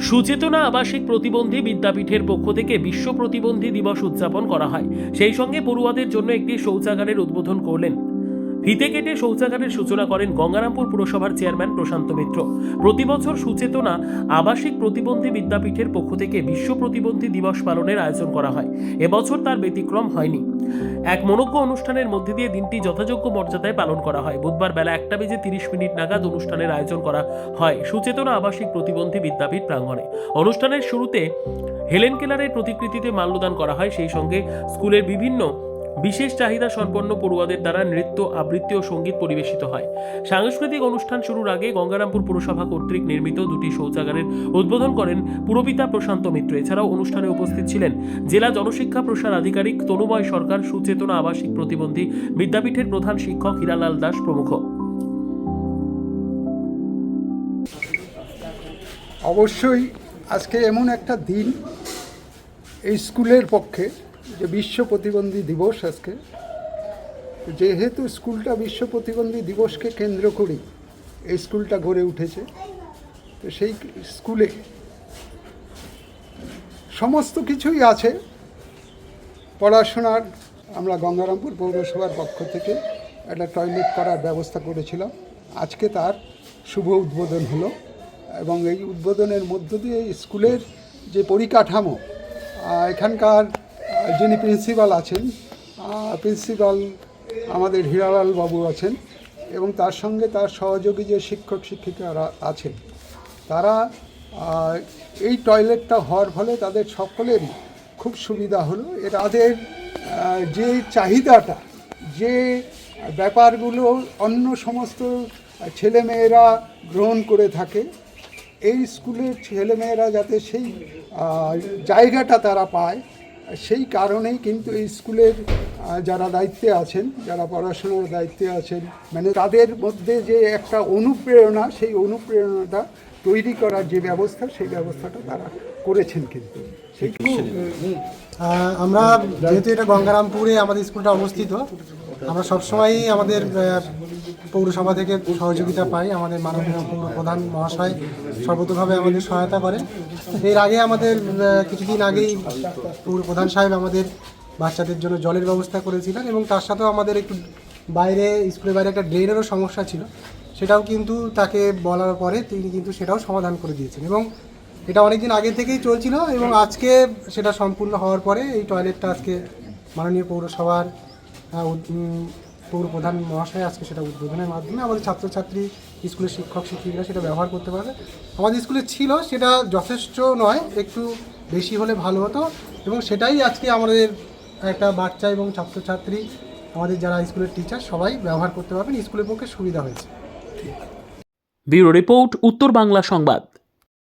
সুচেতনা আবাসিক প্রতিবন্ধী বিদ্যাপীঠের পক্ষ থেকে বিশ্ব প্রতিবন্ধী দিবস উদযাপন করা হয়। সেই সঙ্গে পড়ুয়াদের জন্য একটি শৌচাগারের উদ্বোধন করলেন ফিতে কেটে শৌচাগারের সূচনা করেন গঙ্গারামপুর পুরসভার চেয়ারম্যান প্রশান্ত মিত্র। প্রতি বছর সুচেতনা আবাসিক প্রতিবন্ধী বিদ্যাপীঠের পক্ষ থেকে বিশ্ব প্রতিবন্ধী দিবস পালনের আয়োজন করা হয়। এবছর তার ব্যতিক্রম হয়নি। এক মনোজ্ঞ অনুষ্ঠানের মধ্যে দিয়ে দিনটি যথাযোগ্য মর্যাদায় পালন করা হয়। বুধবার বেলা একটা বেজে তিরিশ মিনিট নাগাদ অনুষ্ঠানের আয়োজন করা হয় সুচেতনা আবাসিক প্রতিবন্ধী বিদ্যাপীঠ প্রাঙ্গণে। অনুষ্ঠানের শুরুতে হেলেন কেলারের প্রতিকৃতিতে মাল্যদান করা হয়। সেই সঙ্গে স্কুলের বিভিন্ন বিশেষ চাহিদা সম্পন্ন পড়ুয়াদের দ্বারা নৃত্য, আবৃত্তি ও সংগীত পরিবেশিত হয়। সাংস্কৃতিক অনুষ্ঠান শুরুর আগে গঙ্গারামপুর পুরসভা কর্তৃক নির্মিত দুটি শৌচাগারের উদ্বোধন করেন পুরপিতা প্রশান্ত মিত্র। এছাড়াও অনুষ্ঠানে উপস্থিত ছিলেন জেলা জনশিক্ষা প্রসার আধিকারিক তনুময় সরকার, সুচেতনা আবাসিক প্রতিবন্ধী, বিদ্যাপীঠের প্রধান শিক্ষক হীরালাল দাস প্রমুখ। অবশ্যই আজকে এমন একটা দিন এই স্কুলের পক্ষে যে বিশ্ব প্রতিবন্ধী দিবস আজকে, যেহেতু স্কুলটা বিশ্ব প্রতিবন্ধী দিবসকে কেন্দ্র করেই এই স্কুলটা গড়ে উঠেছে, তো সেই স্কুলে সমস্ত কিছুই আছে। পড়াশোনার, আমরা গঙ্গারামপুর পৌরসভার পক্ষ থেকে একটা টয়লেট করার ব্যবস্থা করেছিলাম। আজকে তার শুভ উদ্বোধন হলো এবং এই উদ্বোধনের মধ্য দিয়ে স্কুলের যে পরিকাঠামো এখানকার যিনি প্রিন্সিপাল আছেন প্রিন্সিপাল আমাদের হীরালাল বাবু আছেন এবং তার সঙ্গে তার সহযোগী যে শিক্ষক শিক্ষিকারা আছেন, তারা এই টয়লেটটা হওয়ার ফলে তাদের সকলেরই খুব সুবিধা হলো। এ তাদের যে চাহিদাটা, যে ব্যাপারগুলো অন্য সমস্ত ছেলেমেয়েরা গ্রহণ করে থাকে, এই স্কুলের ছেলেমেয়েরা যাতে সেই জায়গাটা তারা পায় সেই কারণেই কিন্তু এই স্কুলের যারা দায়িত্বে আছেন যারা পড়াশোনার দায়িত্বে আছেন মানে তাদের মধ্যে যে একটা অনুপ্রেরণা সেই অনুপ্রেরণাটা তৈরি করার যে ব্যবস্থা সেই ব্যবস্থাটা তারা করেছেন কিন্তু। আমরা যেহেতু এটা গঙ্গারামপুরে আমাদের স্কুলটা অবস্থিত আমরা সবসময়ই আমাদের পৌরসভা থেকে সহযোগিতা পাই, আমাদের মাননীয় পৌর প্রধান মহাশয় সর্বতভাবে আমাদের সহায়তা করেন এর আগে আমাদের কিছুদিন আগেই পৌর প্রধান সাহেব আমাদের বাচ্চাদের জন্য জলের ব্যবস্থা করেছিলেন এবং তার সাথেও আমাদের একটু বাইরে, স্কুলের বাইরে একটা ড্রেনেরও সমস্যা ছিল। সেটাও কিন্তু তাকে বলার পরে তিনি কিন্তু সেটাও সমাধান করে দিয়েছেন এবং এটা অনেকদিন আগে থেকেই চলছিল এবং আজকে সেটা সম্পূর্ণ হওয়ার পরে এই টয়লেটটা আজকে মাননীয় পৌরসভার পৌর প্রধান মহাশয় আজকে সেটা উদ্বোধনের মাধ্যমে আমাদের ছাত্রছাত্রী, স্কুলের শিক্ষক শিক্ষিকারা সেটা ব্যবহার করতে পারবে। আমাদের স্কুলে ছিল, সেটা যথেষ্ট নয়, একটু বেশি হলে ভালো হতো এবং সেটাই আজকে আমাদের একটা বাচ্চা এবং ছাত্রছাত্রী, আমাদের যারা স্কুলের টিচার সবাই ব্যবহার করতে পারবেন, স্কুলের পক্ষে সুবিধা হয়েছে। ব্যুরো রিপোর্ট, উত্তর বাংলা সংবাদ।